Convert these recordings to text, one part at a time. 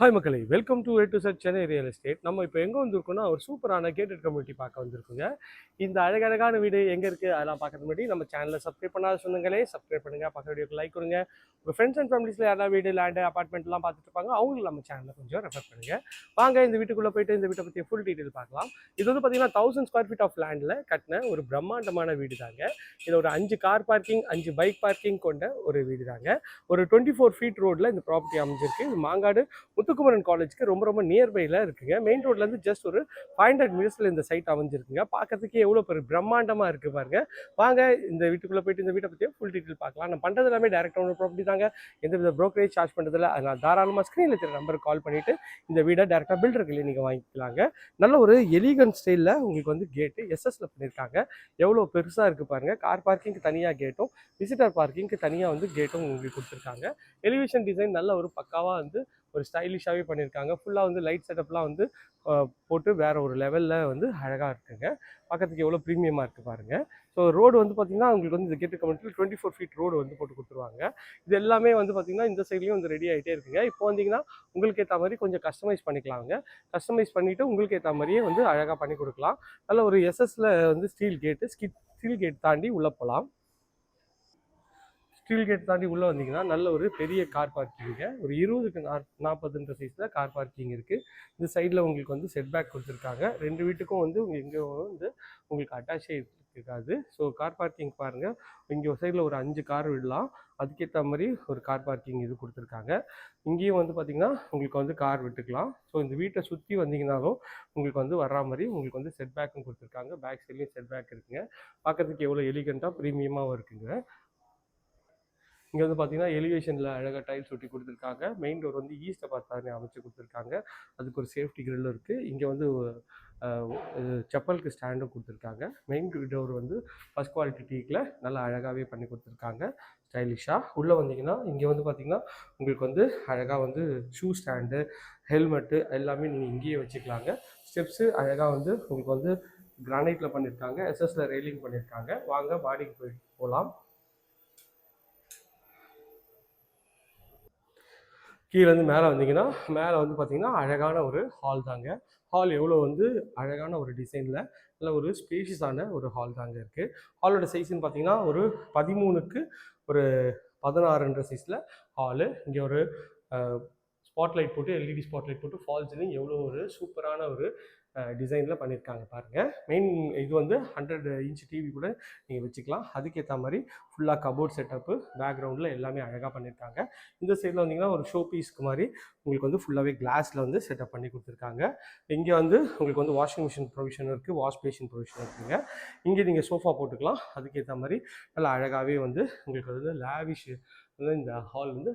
Hi மக்களை. Welcome to A to sir Chennai real estate நம்ம இப்போ எங்கே வந்திருக்கோம்னா ஒரு சூப்பரான கேட்டட் கம்யூனிட்டி பார்க்க வந்திருக்குங்க. இந்த அழகழகான வீடு எங்கே இருக்குது அதெல்லாம் பார்க்கறது முன்னாடி நம்ம சேனலை சப்ஸ்கிரைப் பண்ணாத சொந்தங்களே சப்ஸ்கிரைப் பண்ணுங்கள் பக்கத்து வீடியோக்கு லைக் கொடுங்க. உங்கள் ஃப்ரெண்ட்ஸ் அண்ட் ஃபேமிலிஸில் யாராவது வீடு லேண்டு அப்பார்ட்மெண்ட்லாம் பார்த்துட்டு இருப்பாங்க அவங்களுக்கு நம்ம சேனலை கொஞ்சம் ரெஃபர் பண்ணுங்கள் வாங்க இந்த வீட்டுக்குள்ளே போயிட்டு இந்த வீட்டை பற்றி ஃபுல் டீட்டெயில் பார்க்கலாம். இது வந்து பார்த்தீங்கன்னா தௌசண்ட் ஸ்கொயர் ஃபீட் ஆஃப் லேண்டில் கட்டின ஒரு பிரம்மாண்டமான வீடு தாங்க இது ஒரு அஞ்சு கார் பார்க்கிங் அஞ்சு பைக் பார்க்கிங் கொண்ட ஒரு வீடு தாங்க ஒரு டுவெண்ட்டி ஃபோர் ஃபீட் ரோட்டில் இந்த ப்ராப்பர்ட்டி அமைஞ்சிருக்கு. இது மாங்காடு முத்துக்குமரன் காலேஜுக்கு ரொம்ப ரொம்ப நியர்பையில் இருக்குங்க. மெயின் ரோட்லேருந்து ஜஸ்ட் ஒரு ஃபைவ் ஹண்ட்ரட் மினிட்ஸில் இந்த சைட் அமைஞ்சிருக்குங்க. பார்க்கறதுக்கே எவ்வளோ பெரிய பிரம்மாண்டமாக இருக்குது பாருங்க. வாங்க இந்த வீட்டுக்குள்ளே போயிட்டு இந்த வீட்டை பற்றியும் ஃபுல் டீட்டெயில் பார்க்கலாம். நான் பண்ணுறது எல்லாமே டேரக்ட் ஒன்று ப்ராப்பர்ட்டி தாங்க. எந்த வித ப்ரோக்கரேஜ் சார்ஜ் பண்ணுறதில்ல அதனால் தாராளமாக ஸ்க்ரீனில் இருக்கிற நம்பருக்கு கால் பண்ணிவிட்டு இந்த வீடை டேரெக்டாக பில்டர்களே நீங்கள் வாங்கிக்கலாங்க. நல்ல ஒரு எலிகன் ஸ்டைலில் உங்களுக்கு வந்து கேட்டு எஸ்எஸ்ல பண்ணியிருக்காங்க எவ்வளோ பெருசாக இருக்குது பாருங்கள் கார் பார்க்கிங்க்கு தனியாக கேட்டும் விசிட்டர் பார்க்கிங்க்கு தனியாக வந்து கேட்டும் உங்களுக்கு கொடுத்துருக்காங்க. எலிவேஷன் டிசைன் நல்ல ஒரு பக்காவாக வந்து ஒரு ஸ்டைலிஷாகவே பண்ணியிருக்காங்க ஃபுல்லாக வந்து லைட் செட்டப்லாம் வந்து போட்டு வேறு ஒரு லெவலில் வந்து அழகாக இருக்குங்க. பார்க்கறதுக்கு எவ்வளோ ப்ரீமியமாக இருக்குது பாருங்கள் ஸோ ரோடு வந்து பார்த்திங்கன்னா உங்களுக்கு வந்து இந்த கேட்டு கமெண்ட்டில் டுவெண்ட்டி ஃபோர் ஃபீட் ரோடு வந்து போட்டு கொடுத்துருவாங்க. இது எல்லாமே வந்து பார்த்திங்கன்னா இந்த சைட்லேயும் வந்து ரெடி ஆகிட்டே இருக்குங்க. இப்போ வந்தீங்கன்னா உங்களுக்கு ஏற்ற மாதிரி கொஞ்சம் கஸ்டமைஸ் பண்ணிக்கலாங்க கஸ்டமைஸ் பண்ணிவிட்டு உங்களுக்கு ஏற்ற மாதிரியே வந்து அழகாக பண்ணி கொடுக்கலாம். நல்ல ஒரு எஸ்எஸில் வந்து ஸ்டீல் கேட்டு ஸ்கிட் ஸ்டீல் கேட் தாண்டி உள்ளே போகலாம் ஸ்டீல் கேட் தாண்டி உள்ளே வந்தீங்கன்னா நல்ல ஒரு பெரிய கார் பார்க்கிங்க ஒரு இருபதுக்கு நா நாற்பதுன்ற சைஸில் கார் பார்க்கிங் இருக்குது இந்த சைடில் உங்களுக்கு வந்து செட் பேக் கொடுத்துருக்காங்க. ரெண்டு வீட்டுக்கும் வந்து எங்கே வந்து உங்களுக்கு அட்டாச்சே இருக்காது. ஸோ கார் பார்க்கிங் பாருங்கள் இங்கே ஒரு சைடில் ஒரு அஞ்சு கார் விடலாம். அதுக்கேற்ற மாதிரி ஒரு கார் பார்க்கிங் இது கொடுத்துருக்காங்க. இங்கேயும் வந்து பார்த்திங்கன்னா உங்களுக்கு வந்து கார் விட்டுக்கலாம். ஸோ இந்த வீட்டை சுற்றி வந்தீங்கனாலும் உங்களுக்கு வந்து வர்ற மாதிரி உங்களுக்கு வந்து செட் பேக்கும் கொடுத்துருக்காங்க. பேக் சைட்லேயும் செட் பேக் இருக்குங்க. பார்க்கறதுக்கு எவ்வளோ எலிகண்ட்டாக ப்ரீமியமாகவும் இருக்குங்க. இங்கே வந்து பார்த்தீங்கன்னா எலிவேஷனில் அழகாக டைல்ஸ் ஒட்டி கொடுத்துருக்காங்க. மெயின் டோர் வந்து ஈஸ்ட்டை பார்த்தாங்க அமைச்சு கொடுத்துருக்காங்க. அதுக்கு ஒரு சேஃப்டி கிரில் இருக்குது இங்கே வந்து செப்பலுக்கு ஸ்டாண்டும் கொடுத்துருக்காங்க. மெயின் டோர் வந்து ஃபஸ்ட் குவாலிட்டி டீக்கில் நல்லா அழகாகவே பண்ணி கொடுத்துருக்காங்க. ஸ்டைலிஷாக உள்ளே வந்தீங்கன்னா இங்கே வந்து பார்த்தீங்கன்னா உங்களுக்கு வந்து அழகாக வந்து ஷூ ஸ்டாண்டு ஹெல்மெட்டு எல்லாமே நீங்கள் இங்கேயே வச்சுக்கலாங்க. ஸ்டெப்ஸு அழகாக வந்து உங்களுக்கு வந்து கிரானைட்டில் பண்ணியிருக்காங்க எஸ்எஸில் ரெயிலிங் பண்ணியிருக்காங்க வாங்க பாடிக்கு போய் போகலாம் கீழேருந்து மேலே வந்தீங்கன்னா மேலே வந்து பார்த்தீங்கன்னா அழகான ஒரு ஹால் தாங்க. ஹால் எவ்வளோ வந்து அழகான ஒரு டிசைனில் நல்ல ஒரு ஸ்பேஷியஸான ஒரு ஹால் தாங்க இருக்குது ஹாலோட சைஸ்ன்னு பார்த்தீங்கன்னா ஒரு பதிமூணுக்கு ஒரு பதினாறுன்ற சைஸில் ஹாலு இங்கே ஒரு ஸ்பாட்லைட் போட்டு எல்இடி ஸ்பாட்லைட் போட்டு ஃபால் சீலிங் எவ்வளோ ஒரு சூப்பரான ஒரு டிசைனில் பண்ணியிருக்காங்க பாருங்கள் மெயின் இது வந்து ஹண்ட்ரட் இன்ச் டிவி கூட நீங்கள் வச்சுக்கலாம். அதுக்கேற்ற மாதிரி ஃபுல்லாக கபோர்ட் செட்டப்பு பேக்ரவுண்டில் எல்லாமே அழகாக பண்ணியிருக்காங்க இந்த சைடில் வந்தீங்கன்னா ஒரு ஷோ பீஸ்க்கு மாதிரி உங்களுக்கு வந்து ஃபுல்லாகவே கிளாஸில் வந்து செட்டப் பண்ணி கொடுத்துருக்காங்க. இங்கே வந்து உங்களுக்கு வந்து வாஷிங் மிஷின் ப்ரொவிஷன் இருக்குது வாஷ் பேஷின் ப்ரொவிஷன் இருக்குங்க. இங்கே நீங்கள் சோஃபா போட்டுக்கலாம். அதுக்கேற்ற மாதிரி நல்லா அழகாகவே வந்து உங்களுக்கு வந்து லேவிஷ் வந்து இந்த ஹால் வந்து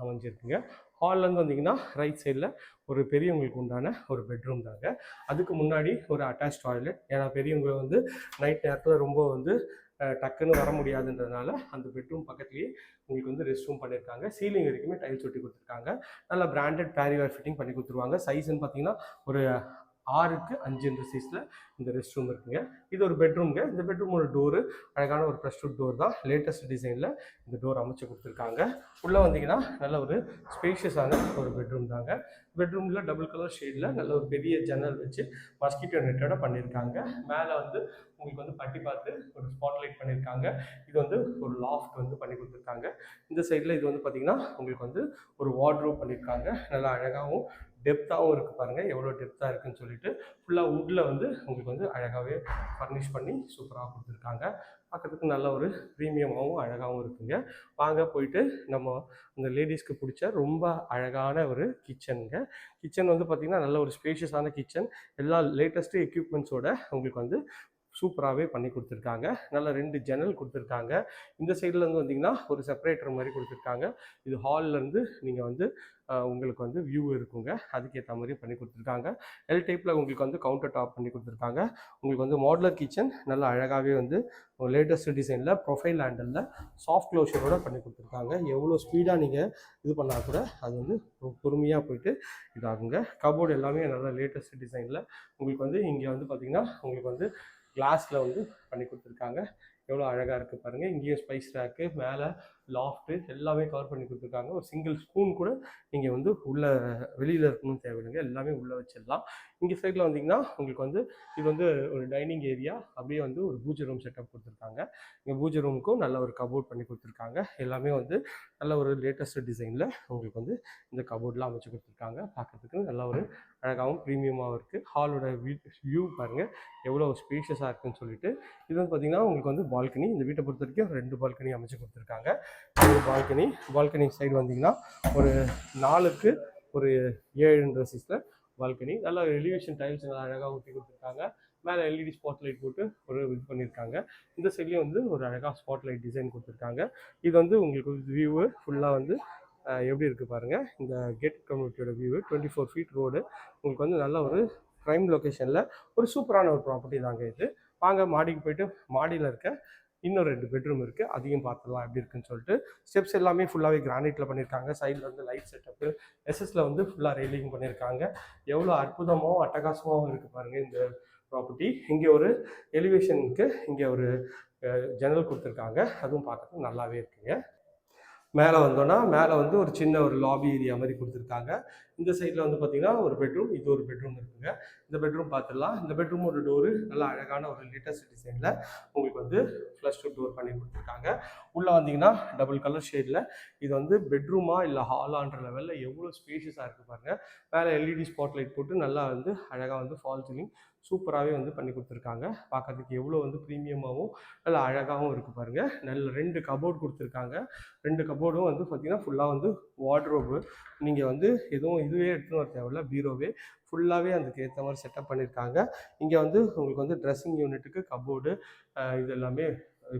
அமைஞ்சிருக்குங்க. ஹால்லேருந்து வந்தீங்கன்னா ரைட் சைடில் ஒரு பெரியவங்களுக்கு உண்டான ஒரு பெட்ரூம் தாங்க. அதுக்கு முன்னாடி ஒரு அட்டாச் டாய்லெட் ஏன்னா பெரியவங்க வந்து நைட் நேரத்தில் ரொம்ப வந்து டக்குன்னு வர முடியாதுன்றதுனால அந்த பெட்ரூம் பக்கத்துலேயே உங்களுக்கு வந்து ரெஸ்ட் ரூம் பண்ணியிருக்காங்க. சீலிங் வரைக்குமே டைல்ஸ் ஒட்டி கொடுத்துருக்காங்க. நல்ல பிராண்டட் பேரிவேர் ஃபிட்டிங் பண்ணி கொடுத்துருவாங்க. சைஸ்ன்னு பார்த்தீங்கன்னா ஒரு ஆறுக்கு அஞ்சுன்ற சைஸில் இந்த ரெஸ்ட் ரூம் இருக்குங்க. இது ஒரு பெட்ரூம்ங்க இந்த பெட்ரூமோட டோரு அழகான ஒரு ப்ரெஸ்டூட் டோர் தான். லேட்டஸ்ட் டிசைனில் இந்த டோர் அமைச்சு கொடுத்துருக்காங்க. உள்ளே வந்தீங்கன்னா நல்ல ஒரு ஸ்பேஷியஸான ஒரு பெட்ரூம் தாங்க. பெட்ரூமில் டபுள் கலர் ஷேடில் நல்ல ஒரு பெரிய ஜன்னல் வச்சு மஸ்கிட்டோ நெட்டோட பண்ணியிருக்காங்க மேலே வந்து உங்களுக்கு வந்து பட்டி பார்த்து ஒரு ஸ்பாட்லைட் பண்ணியிருக்காங்க இது வந்து ஒரு லாஃப்ட் வந்து பண்ணி கொடுத்துருக்காங்க. இந்த சைடில் இது வந்து பார்த்தீங்கன்னா உங்களுக்கு வந்து ஒரு வார்ட்ரோப் பண்ணியிருக்காங்க நல்லா அழகாகவும் டெப்த்தாகவும் இருக்குது பாருங்கள் எவ்வளோ டெப்த்தாக இருக்குன்னு சொல்லிட்டு ஃபுல்லாக வுட்டில் வந்து உங்களுக்கு வந்து அழகாகவே ஃபர்னிஷ் பண்ணி சூப்பராக கொடுத்துருக்காங்க. பார்க்கறதுக்கு நல்ல ஒரு ப்ரீமியமாகவும் அழகாகவும் இருக்குங்க. வாங்க போயிட்டு நம்ம இந்த லேடிஸ்க்கு பிடிச்ச ரொம்ப அழகான ஒரு கிச்சனுங்க கிச்சன் வந்து பார்த்திங்கன்னா நல்ல ஒரு ஸ்பேஷியஸான கிச்சன் எல்லா லேட்டஸ்ட்டு எக்யூப்மெண்ட்ஸோட உங்களுக்கு வந்து சூப்பராகவே பண்ணி கொடுத்துருக்காங்க. நல்ல ரெண்டு ஜன்னல் கொடுத்துருக்காங்க. இந்த சைட்லேருந்து வந்தீங்கன்னா ஒரு செப்பரேட்டர் மாதிரி கொடுத்துருக்காங்க. இது ஹால்லேருந்து நீங்கள் வந்து உங்களுக்கு வந்து வியூ இருக்குங்க. அதுக்கேற்ற மாதிரி பண்ணி கொடுத்துருக்காங்க. எல் டைப்பில் உங்களுக்கு வந்து கவுண்டர் டாப் பண்ணி கொடுத்துருக்காங்க. உங்களுக்கு வந்து மாடுலர் கிச்சன் நல்லா அழகாகவே வந்து லேட்டஸ்ட் டிசைனில் ப்ரொஃபைல் ஹேண்டலில் சாஃப்ட் க்ளோஷரோட பண்ணி கொடுத்துருக்காங்க. எவ்வளோ ஸ்பீடாக நீங்கள் இது பண்ணால் கூட அது வந்து பொறுமையாக போயிட்டு இதாகுங்க. கபோர்டு எல்லாமே நல்லா லேட்டஸ்ட் டிசைனில் உங்களுக்கு வந்து இங்கே வந்து பார்த்திங்கன்னா உங்களுக்கு வந்து கிளாஸில் வந்து பண்ணி கொடுத்துருக்காங்க. எவ்வளோ அழகாக இருக்குது பாருங்கள் இங்கேயும் ஸ்பைஸ் ரேக்கு மேலே லாஃப்ட்டு எல்லாமே கவர் பண்ணி கொடுத்துருக்காங்க. ஒரு சிங்கிள் ஸ்பூன் கூட நீங்கள் வந்து உள்ளே வெளியில் இருக்கணும்னு தேவையில்லைங்க. எல்லாமே உள்ளே வச்சிடலாம். இங்கே சைடில் வந்தீங்கன்னா உங்களுக்கு வந்து இது வந்து ஒரு டைனிங் ஏரியா அப்படியே வந்து ஒரு பூஜை ரூம் செட்டப் கொடுத்துருக்காங்க. இங்கே பூஜை ரூமுக்கும் நல்ல ஒரு கபோர்ட் பண்ணி கொடுத்துருக்காங்க. எல்லாமே வந்து நல்ல ஒரு லேட்டஸ்ட் டிசைனில் உங்களுக்கு வந்து இந்த கபோர்ட்லாம் அமைச்சு கொடுத்துருக்காங்க. பார்க்கறதுக்கு நல்ல ஒரு அழகாகவும் ப்ரீமியமாகவும் இருக்குது ஹாலோட வியூ வியூ பாருங்கள் எவ்வளோ ஸ்பேஷியஸாக இருக்குன்னு சொல்லிட்டு. இது வந்து பார்த்திங்கன்னா உங்களுக்கு வந்து பால்கனி இந்த வீட்டை பொறுத்த வரைக்கும் ரெண்டு பால்கனி அமைச்சு கொடுத்துருக்காங்க. ஒரு பால்கனி பால்கனி சைடு வந்தீங்கன்னா ஒரு நாலுக்கு ஒரு ஏழுன்ற சைஸில் பால்கனி நல்லா எலிவேஷன் டைல்ஸ் நல்லா அழகாக ஊற்றி கொடுத்துருக்காங்க. மேலே எல்இடி ஸ்பாட் லைட் போட்டு ஒரு இது பண்ணியிருக்காங்க இந்த சைட்லேயும் வந்து ஒரு அழகாக ஸ்பாட் லைட் டிசைன் கொடுத்துருக்காங்க. இது வந்து உங்களுக்கு வியூவு ஃபுல்லாக வந்து எப்படி இருக்குது பாருங்கள் இந்த gate கம்யூனிட்டியோட view twenty four feet road உங்களுக்கு வந்து நல்ல ஒரு ப்ரைம் லொக்கேஷனில் ஒரு சூப்பரான ஒரு ப்ராப்பர்ட்டி தாங்க இது. வாங்க மாடிக்கு போயிட்டு மாடியில் இருக்க இன்னும் ரெண்டு பெட்ரூம் இருக்குது அதையும் பார்த்துடலாம் எப்படி இருக்குன்னு சொல்லிட்டு. ஸ்டெப்ஸ் எல்லாமே ஃபுல்லாகவே கிரானைட்டில் பண்ணியிருக்காங்க சைடில் வந்து லைட் செட்டப்பு எஸ்எஸில் வந்து ஃபுல்லாக ரெயிலிங் பண்ணியிருக்காங்க எவ்வளோ அற்புதமாகவும் அட்டகாசமாகவும் இருக்குது பாருங்கள் இந்த ப்ராப்பர்ட்டி இங்கே ஒரு எலிவேஷனுக்கு இங்கே ஒரு ஜன்னல் கொடுத்துருக்காங்க. அதுவும் பார்க்கறதுக்கு நல்லாவே இருக்குங்க. மேலே வந்தோன்னா மேலே வந்து ஒரு சின்ன ஒரு லாபி ஏரியா மாதிரி கொடுத்துருக்காங்க. இந்த சைடில் வந்து பார்த்தீங்கன்னா ஒரு பெட்ரூம் இது ஒரு பெட்ரூம் இருக்குங்க. இந்த பெட்ரூம் பார்த்துடலாம். இந்த பெட்ரூம் ஒரு டோரு நல்லா அழகான ஒரு லேட்டஸ்ட் டிசைனில் உங்களுக்கு வந்து ஃப்ளஷ் டோர் பண்ணி கொடுத்துருக்காங்க. உள்ளே வந்தீங்கன்னா டபுள் கலர் ஷேடில் இது வந்து பெட்ரூமா இல்லை ஹாலான்ற லெவலில் எவ்வளோ ஸ்பேஷியஸாக இருக்குது பாருங்கள் மேலே எல்இடி ஸ்பாட் லைட் போட்டு நல்லா வந்து அழகாக வந்து ஃபால் சீலிங் சூப்பராகவே வந்து பண்ணி கொடுத்துருக்காங்க. பார்க்கறதுக்கு எவ்வளோ வந்து ப்ரீமியமாகவும் நல்ல அழகாகவும் இருக்குது பாருங்கள் நல்ல ரெண்டு கபோர்டு கொடுத்துருக்காங்க. ரெண்டு கபோர்டும் வந்து பார்த்திங்கன்னா ஃபுல்லாக வந்து வார்ட்ரோபு நீங்கள் வந்து எதுவும் இதுவே எடுத்துன்னு வர தேவையில்ல பீரோவே ஃபுல்லாகவே அதுக்கு ஏற்ற மாதிரி செட்டப் பண்ணியிருக்காங்க இங்கே வந்து உங்களுக்கு வந்து ட்ரெஸ்ஸிங் யூனிட்டுக்கு கபோர்டு இது எல்லாமே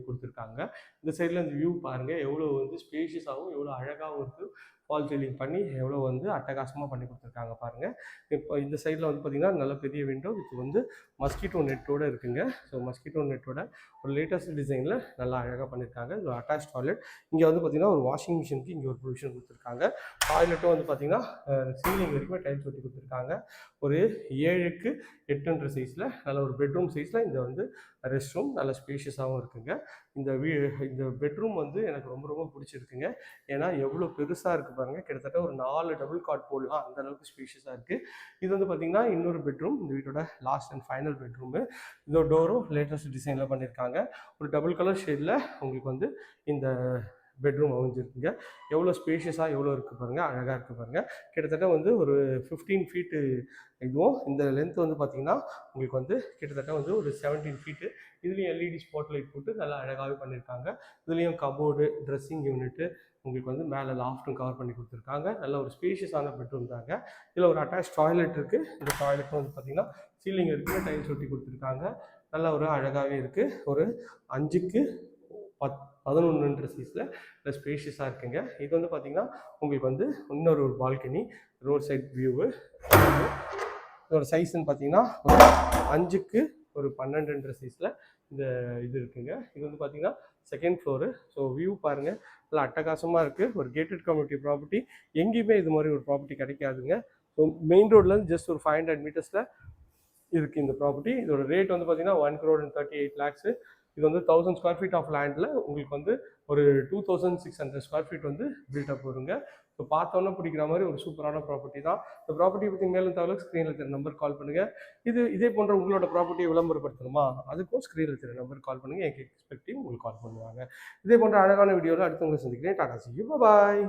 கொடுத்துருக்காங்க. இந்த சைடில் இந்த வியூ பாருங்கள் எவ்வளோ வந்து ஸ்பேஷியஸாகவும் எவ்வளோ அழகாகவும் இருக்குது ஃபால் சீலிங் பண்ணி எவ்வளோ வந்து அட்டகாசமாக பண்ணி கொடுத்துருக்காங்க பாருங்கள் இப்போ இந்த சைடில் வந்து பார்த்திங்கன்னா நல்ல பெரிய விண்டோ இது வந்து மஸ்கிட்டோ நெட்டோடு இருக்குங்க. ஸோ மஸ்கிட்டோ நெட்டோட ஒரு லேட்டஸ்ட் டிசைனில் நல்லா அழகாக பண்ணியிருக்காங்க இது அட்டாச் டாய்லெட் இங்கே வந்து பார்த்திங்கன்னா ஒரு வாஷிங் மிஷினுக்கு இங்கே ஒரு ப்ரொவிஷன் கொடுத்துருக்காங்க. டாய்லெட்டும் வந்து பார்த்திங்கன்னா சீலிங் வரைக்கும் டைல்ஸ் ஒட்டி கொடுத்துருக்காங்க. ஒரு ஏழுக்கு எட்டுன்ற சைஸில் நல்ல ஒரு பெட்ரூம் சைஸில் இந்த வந்து ரெஸ்ட் ரூம் நல்ல ஸ்பேஷியஸாகவும் இருக்குங்க. இந்த வீ இந்த பெட்ரூம் வந்து எனக்கு ரொம்ப ரொம்ப பிடிச்சிருக்குங்க. ஏன்னா எவ்வளோ பெருசாக இருக்குது பாருங்கள் கிட்டத்தட்ட ஒரு நாலு டபுள் காட் போடலாம் அந்த அளவுக்கு ஸ்பேஷியஸாக இருக்குது இது வந்து பார்த்திங்கன்னா இன்னொரு பெட்ரூம் இந்த வீட்டோட லாஸ்ட் அண்ட் ஃபைனல் பெட்ரூமு. இந்த டோரும் லேட்டஸ்ட் டிசைனில் பண்ணியிருக்காங்க ஒரு டபுள் கலர் ஷேடில் உங்களுக்கு வந்து இந்த பெட்ரூம் அமைஞ்சிருக்குங்க. எவ்வளோ ஸ்பேஷியஸாக எவ்வளோ இருக்குது பாருங்கள் அழகாக இருக்குது பாருங்கள் கிட்டத்தட்ட வந்து ஒரு ஃபிஃப்டீன் ஃபீட்டு இதுவும். இந்த லென்த் வந்து பார்த்திங்கன்னா உங்களுக்கு வந்து கிட்டத்தட்ட வந்து ஒரு செவன்டீன் ஃபீட்டு இதுலேயும் எல்இடி ஸ்பாட் லைட் போட்டு நல்லா அழகாகவே பண்ணியிருக்காங்க இதுலேயும் கபோர்டு ட்ரெஸ்ஸிங் யூனிட்டு உங்களுக்கு வந்து மேலே லாஃப்ட்டும் கவர் பண்ணி கொடுத்துருக்காங்க. நல்ல ஒரு ஸ்பேஷியஸான பெட்ரூம் தாங்க. இதில் ஒரு அட்டாச் டாய்லெட் இருக்குது இந்த டாய்லெட்டும் வந்து பார்த்திங்கன்னா சீலிங் இருக்குது டைல்ஸ் ஒட்டி கொடுத்துருக்காங்க. நல்ல ஒரு அழகாகவே இருக்குது ஒரு அஞ்சுக்கு பத் பதினொன்றுன்ற சீஸில் இல்லை ஸ்பேஷியஸாக இருக்குங்க. இது வந்து பார்த்திங்கன்னா உங்களுக்கு வந்து இன்னொரு ஒரு பால்கனி ரோட் சைட் வியூவு இதோட சைஸ்ன்னு பார்த்தீங்கன்னா அஞ்சுக்கு ஒரு பன்னெண்டுன்ற சைஸில் இந்த இது இருக்குங்க. இது வந்து பார்த்தீங்கன்னா செகண்ட் ஃப்ளோரு ஸோ வியூ பாருங்கள் நல்லா அட்டகாசமாக இருக்குது ஒரு கேட்டட் கம்யூனிட்டி ப்ராப்பர்ட்டி எங்கேயுமே இது மாதிரி ஒரு ப்ராப்பர்ட்டி கிடைக்காதுங்க. ஸோ மெயின் ரோட்லேருந்து ஜஸ்ட் ஒரு ஃபைவ் ஹண்ட்ரட் மீட்டர்ஸில் இருக்குது இந்த ப்ராப்பர்ட்டி இதோட ரேட் வந்து பார்த்தீங்கன்னா one crore and thirty eight lakhs இது வந்து தௌசண்ட் ஸ்கொயர் ஃபீட் ஆஃப் லேண்டில் உங்களுக்கு வந்து ஒரு two thousand six hundred square feet வந்து பில்டப் வருங்க. ஸோ பார்த்தோன்னே பிடிக்கிற மாதிரி ஒரு சூப்பரான ப்ராப்பர்ட்டி தான். இந்த ப்ராப்பர்ட்டி பற்றி மேலும் தவிர ஸ்க்ரீனில் தெரிய நம்பர் கால் பண்ணுங்கள் இது இதே போன்ற உங்களோட ப்ராப்பர்ட்டியை விளம்பரப்படுத்தணுமா? அதுக்கும் ஸ்க்ரீனில் தெரிய நம்பர் கால் பண்ணுங்கள் எங்கள் எக்ஸ்பெக்டிவ் உங்களுக்கு கால் பண்ணுவாங்க. இதே போன்ற அழகான வீடியோவில் அடுத்து உங்களை சந்திக்கிறேன். டாடா சி பாய்